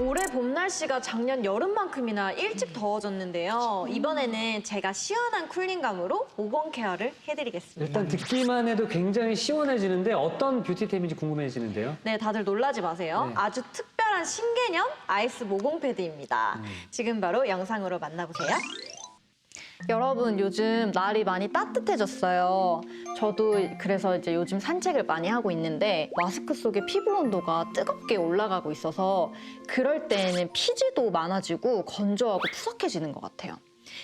올해 봄 날씨가 작년 여름만큼이나 일찍 더워졌는데요. 이번에는 제가 시원한 쿨링감으로 모공 케어를 해드리겠습니다. 일단 듣기만 해도 굉장히 시원해지는데 어떤 뷰티템인지 궁금해지는데요. 네, 다들 놀라지 마세요. 네. 아주 특별한 신개념 아이스 모공 패드입니다. 음. 지금 바로 영상으로 만나보세요. 여러분 요즘 날이 많이 따뜻해졌어요. 저도 그래서 이제 요즘 산책을 많이 하고 있는데 마스크 속에 피부 온도가 뜨겁게 올라가고 있어서 그럴 때에는 피지도 많아지고 건조하고 푸석해지는 것 같아요.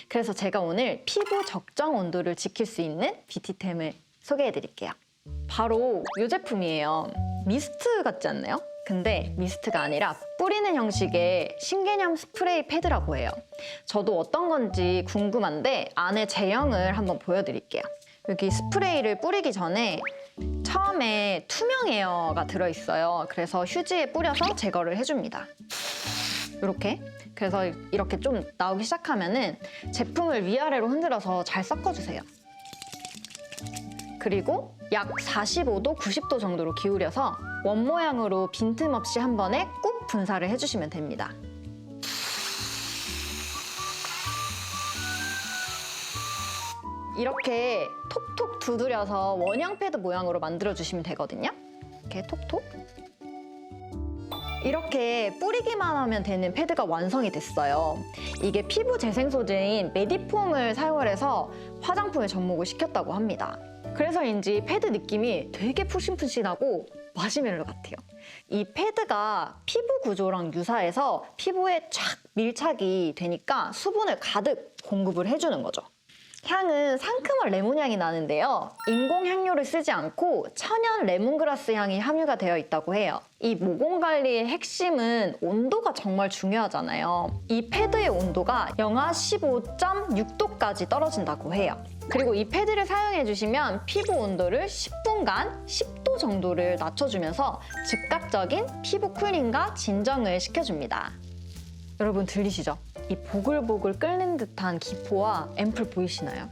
그래서 제가 오늘 피부 적정 온도를 지킬 수 있는 뷰티템을 소개해 드릴게요. 바로 이 제품이에요. 미스트 같지 않나요? 근데 미스트가 아니라 뿌리는 형식의 신개념 스프레이 패드라고 해요. 저도 어떤 건지 궁금한데 안에 제형을 한번 보여드릴게요. 여기 스프레이를 뿌리기 전에 처음에 투명 에어가 들어있어요. 그래서 휴지에 뿌려서 제거를 해줍니다. 이렇게. 그래서 이렇게 좀 나오기 시작하면은 제품을 위아래로 흔들어서 잘 섞어주세요. 그리고 약 45도, 90도 정도로 기울여서 원 모양으로 빈틈없이 한 번에 꾹 분사를 해주시면 됩니다. 이렇게 톡톡 두드려서 원형 패드 모양으로 만들어주시면 되거든요. 이렇게 톡톡. 이렇게 뿌리기만 하면 되는 패드가 완성이 됐어요. 이게 피부 재생 소재인 메디폼을 사용을 해서 화장품에 접목을 시켰다고 합니다. 그래서인지 패드 느낌이 되게 푸신푸신하고 마시멜로 같아요. 이 패드가 피부 구조랑 유사해서 피부에 쫙 밀착이 되니까 수분을 가득 공급을 해주는 거죠. 향은 상큼한 레몬 향이 나는데요. 인공 향료를 쓰지 않고 천연 레몬그라스 향이 함유가 되어 있다고 해요. 이 모공 관리의 핵심은 온도가 정말 중요하잖아요. 이 패드의 온도가 영하 15.6도까지 떨어진다고 해요. 그리고 이 패드를 사용해 주시면 피부 온도를 10분간 10도 정도를 낮춰주면서 즉각적인 피부 쿨링과 진정을 시켜줍니다. 여러분 들리시죠? 이 보글보글 끓는 듯한 기포와 앰플 보이시나요?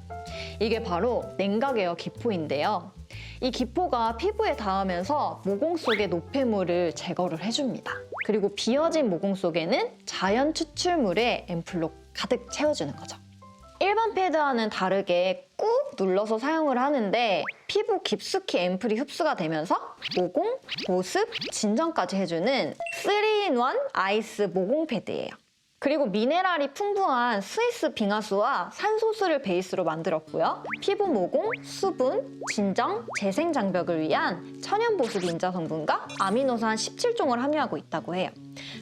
이게 바로 냉각에어 기포인데요. 이 기포가 피부에 닿으면서 모공 속의 노폐물을 제거를 해줍니다. 그리고 비어진 모공 속에는 자연 추출물의 앰플로 가득 채워주는 거죠. 일반 패드와는 다르게 꾹 눌러서 사용을 하는데 피부 깊숙이 앰플이 흡수가 되면서 모공, 보습, 진정까지 해주는 3in1 아이스 모공 패드예요. 그리고 미네랄이 풍부한 스위스 빙하수와 산소수를 베이스로 만들었고요. 피부 모공, 수분, 진정, 재생 장벽을 위한 천연 보습 인자 성분과 아미노산 17종을 함유하고 있다고 해요.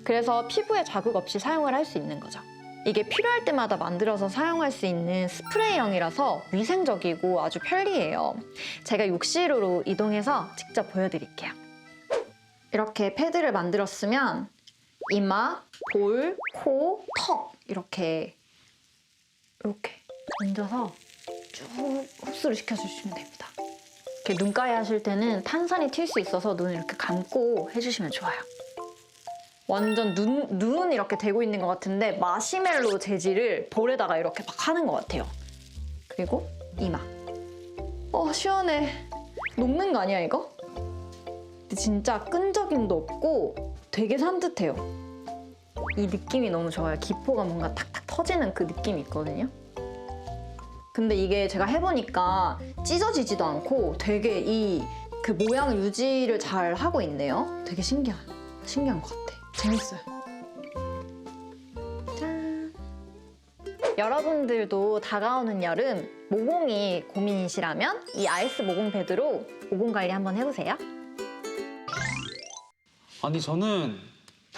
그래서 피부에 자극 없이 사용을 할 수 있는 거죠. 이게 필요할 때마다 만들어서 사용할 수 있는 스프레이형이라서 위생적이고 아주 편리해요. 제가 욕실으로 이동해서 직접 보여드릴게요. 이렇게 패드를 만들었으면 이마, 볼, 코, 턱 이렇게 이렇게 얹어서 쭉 흡수를 시켜주시면 됩니다. 이렇게 눈가에 하실 때는 탄산이 튈 수 있어서 눈을 이렇게 감고 해주시면 좋아요. 완전 눈, 눈 이렇게 되고 있는 것 같은데 마시멜로 재질을 볼에다가 이렇게 막 하는 것 같아요. 그리고 이마. 어, 시원해. 녹는 거 아니야, 이거? 진짜 끈적임도 없고 되게 산뜻해요. 이 느낌이 너무 좋아요. 기포가 뭔가 탁탁 터지는 그 느낌이 있거든요. 근데 이게 제가 해보니까 찢어지지도 않고 되게 이 그 모양 유지를 잘 하고 있네요. 되게 신기한, 신기한 것 같아. 재밌어요. 짠. 여러분들도 다가오는 여름 모공이 고민이시라면 이 아이스 모공 패드로 모공 관리 한번 해보세요. 아니 저는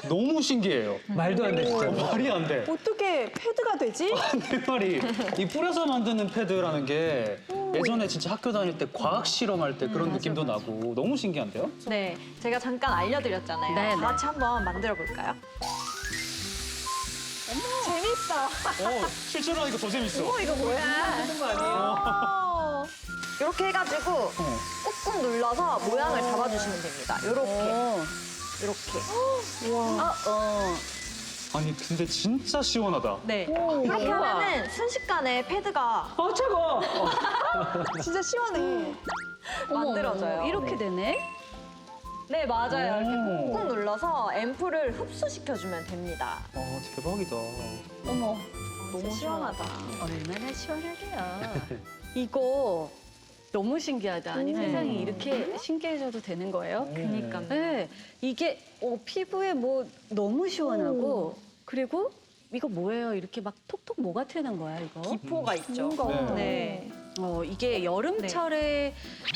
너무 신기해요. 말도 안 돼, 어, 진짜. 말이 안 돼. 어떻게 패드가 되지? 내 말이 이 뿌려서 만드는 패드라는 게 예전에 진짜 학교 다닐 때 과학 실험할 때 그런 느낌도 나고 너무 신기한데요? 네, 제가 잠깐 알려드렸잖아요. 네, 다 네. 같이 한번 만들어 볼까요? 재밌다. 어, 실제로 하니까 더 재밌어. 어, 이거 뭐야? 하는 거 아니에요? 이렇게 해가지고 어. 꾹꾹 눌러서 모양을 잡아주시면 됩니다. 이렇게, 이렇게. 와. 어. 아니 근데 진짜 시원하다. 네. 오, 이렇게 우와. 하면은 순식간에 패드가 어, 최고! 진짜 시원해. 만들어져요. 이렇게 되네. 네, 맞아요. 이렇게 오. 꾹꾹 눌러서 앰플을 흡수시켜주면 됩니다. 어, 대박이다. 어머, 너무 시원하다. 얼마나 시원하게요. 이거 너무 신기하다. 아니 네. 세상이 이렇게 신기해져도 되는 거예요? 그니까요. 네, 이게 어, 피부에 뭐 너무 시원하고 그리고 이거 뭐예요? 이렇게 막 톡톡 뭐가 튀는 거야 이거? 기포가 있죠. 네. 네. 어, 이게 여름철에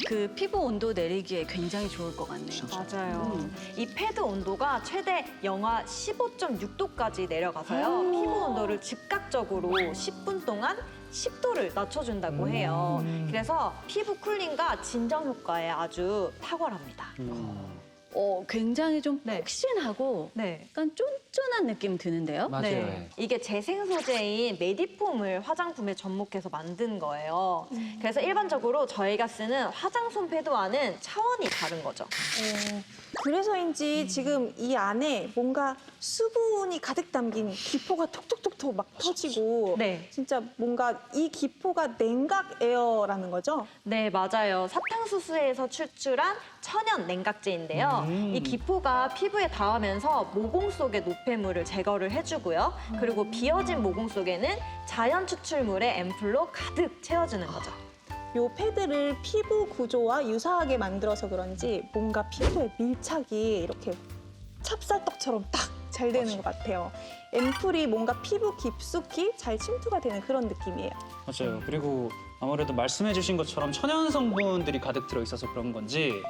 그 피부 온도 내리기에 굉장히 좋을 것 같네요. 맞아요. 음. 이 패드 온도가 최대 영하 15.6도까지 내려가서요. 피부 온도를 즉각적으로 10분 동안 10도를 낮춰준다고 해요. 음. 그래서 피부 쿨링과 진정 효과에 아주 탁월합니다. 음, 어, 굉장히 좀 네. 푹신하고 네. 약간 쫀쫀한 느낌 드는데요? 맞아요. 네. 이게 재생 소재인 메디폼을 화장품에 접목해서 만든 거예요. 그래서 일반적으로 저희가 쓰는 화장솜 패드와는 차원이 다른 거죠. 어, 그래서인지 지금 이 안에 뭔가 수분이 가득 담긴 기포가 톡톡톡톡 막 터지고 네. 진짜 뭔가 이 기포가 냉각 에어라는 거죠? 네, 맞아요. 사탕수수에서 추출한 천연 냉각제인데요. 음. 이 기포가 피부에 닿으면서 모공 속의 노폐물을 제거를 해주고요. 그리고 비어진 모공 속에는 자연 추출물의 앰플로 가득 채워주는 거죠. 요 패드를 피부 구조와 유사하게 만들어서 그런지 뭔가 피부에 밀착이 이렇게 찹쌀떡처럼 딱 잘 되는 것 같아요. 앰플이 뭔가 피부 깊숙이 잘 침투가 되는 그런 느낌이에요. 맞아요. 그리고 아무래도 말씀해 주신 것처럼 천연 성분들이 가득 들어 있어서 그런 건지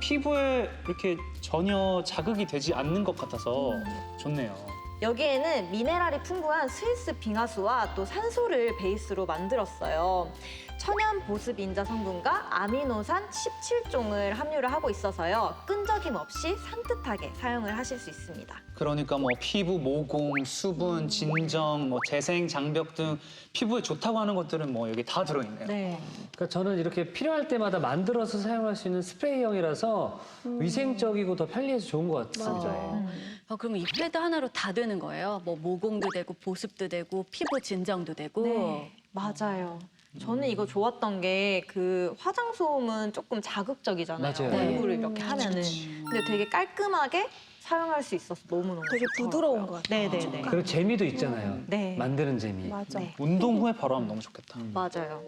피부에 이렇게 전혀 자극이 되지 않는 것 같아서 좋네요. 여기에는 미네랄이 풍부한 스위스 빙하수와 또 산소를 베이스로 만들었어요. 천연 보습 인자 성분과 아미노산 17종을 함유를 하고 있어서요. 끈적임 없이 산뜻하게 사용을 하실 수 있습니다. 그러니까 뭐 피부 모공, 수분, 진정, 뭐 재생, 장벽 등 피부에 좋다고 하는 것들은 뭐 여기 다 들어있네요. 네. 그러니까 저는 이렇게 필요할 때마다 만들어서 사용할 수 있는 스프레이형이라서 위생적이고 더 편리해서 좋은 것 같습니다. 맞아요. 어, 그러면 이 패드 하나로 다 되는 거예요? 뭐 모공도 되고 보습도 되고 피부 진정도 되고. 네, 맞아요. 저는 이거 좋았던 게 그 화장솜은 조금 자극적이잖아요. 맞아요. 네. 얼굴을 이렇게 하면은. 근데 되게 깔끔하게 사용할 수 있어서 너무너무 되게 좋더라고요. 부드러운 것 같아요. 네네네. 그리고 재미도 있잖아요. 네. 만드는 재미. 맞아. 네. 운동 후에 바로 하면 너무 좋겠다. 맞아요.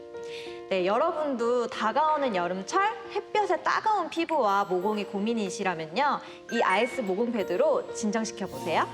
네, 여러분도 다가오는 여름철 햇볕에 따가운 피부와 모공이 고민이시라면요. 이 아이스 모공 패드로 진정시켜 보세요.